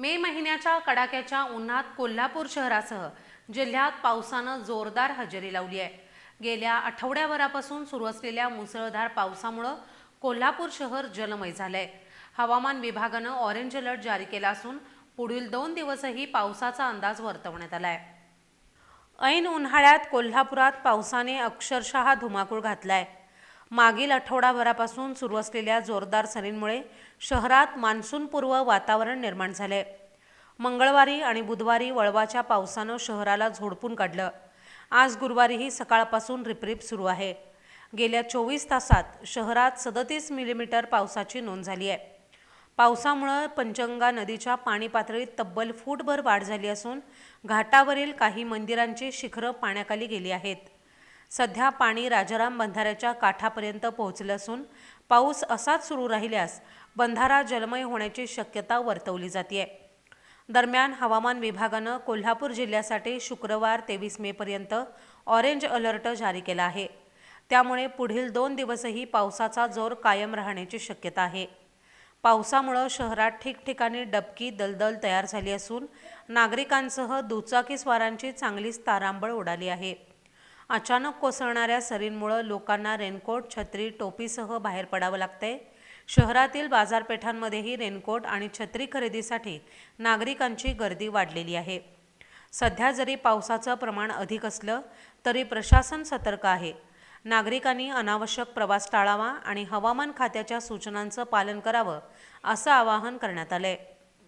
मे महिन्याच्या कडाक्याच्या उन्हात कोल्हापूर शहरासह जिल्ह्यात पावसानं जोरदार हजेरी लावली आहे. गेल्या आठवड्याभरापासून सुरू असलेल्या मुसळधार पावसामुळं कोल्हापूर शहर जलमय झालंय. हवामान विभागानं ऑरेंज अलर्ट जारी केला असून पुढील दोन दिवसही पावसाचा अंदाज वर्तवण्यात आलाय. ऐन उन्हाळ्यात कोल्हापुरात पावसाने अक्षरशः धुमाकूळ घातलाय. मागील आठवडाभरापासून सुरू असलेल्या जोरदार सरींमुळे शहरात मान्सूनपूर्व वातावरण निर्माण झाले. मंगळवारी आणि बुधवारी वळवाच्या पावसानं शहराला झोडपून काढलं. आज गुरुवारीही सकाळपासून रिपरिप सुरू आहे. गेल्या चोवीस तासात शहरात सदतीस मिलीमीटर पावसाची नोंद झाली आहे. पावसामुळं पंचगंगा नदीच्या पाणी पातळीत तब्बल फूटभर वाढ झाली असून घाटावरील काही मंदिरांची शिखरं पाण्याखाली गेली आहेत. सध्या पाणी राजाराम बंधाऱ्याच्या काठापर्यंत पोहोचलं असून पाऊस असाच सुरू राहिल्यास बंधारा जलमय होण्याची शक्यता वर्तवली जाते दरम्यान हवामान विभागानं कोल्हापूर जिल्ह्यासाठी शुक्रवार तेवीस मेपर्यंत ऑरेंज अलर्ट जारी केला आहे. त्यामुळे पुढील दोन दिवसही पावसाचा जोर कायम राहण्याची शक्यता आहे. पावसामुळं शहरात ठिकठिकाणी डबकी दलदल तयार झाली असून नागरिकांसह दुचाकीस्वारांची चांगलीच तारांबळ उडाली आहे. अचानक कोसळणाऱ्या सरींमुळं लोकांना रेनकोट छत्री टोपीसह बाहेर पडावं लागतंय. शहरातील बाजारपेठांमध्येही रेनकोट आणि छत्री खरेदीसाठी नागरिकांची गर्दी वाढलेली आहे. सध्या जरी पावसाचं प्रमाण अधिक असलं तरी प्रशासन सतर्क आहे. नागरिकांनी अनावश्यक प्रवास टाळावा आणि हवामान खात्याच्या सूचनांचं पालन करावं असं आवाहन करण्यात आलंय.